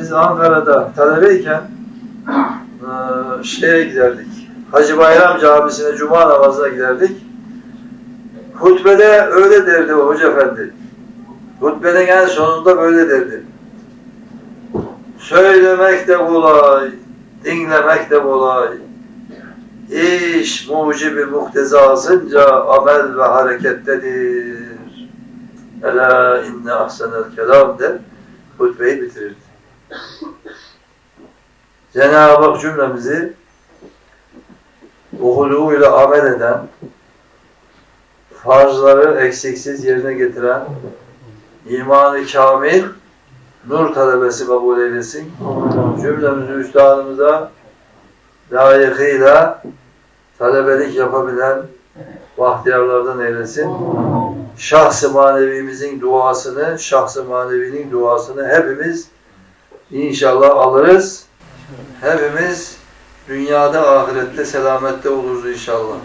Biz Ankara'da talebeyken eee, şeye giderdik. Hacı Bayram Camisi'ne cuma namazına giderdik. Hutbede öyle derdi o hoca efendi. Hutbenin en sonunda böyle derdi. Söylemek de kolay, dinlemek de kolay. İş mucibi muhtezasınca amel ve harekettedir. Ela inne ahsenel kelam der, hutbeyi bitirirdi. Cenab-ı Hak cümlemizi uhuluğuyla amel eden, farzları eksiksiz yerine getiren, imanı kamil, nur talebesi kabul eylesin. Cümlemizi üstadımıza layıkıyla talebelik yapabilen bahtiyarlardan eylesin. Şahs-ı manevimizin duasını, şahs-ı manevinin duasını hepimiz inşallah alırız. Hepimiz dünyada ahirette selamette oluruz inşallah.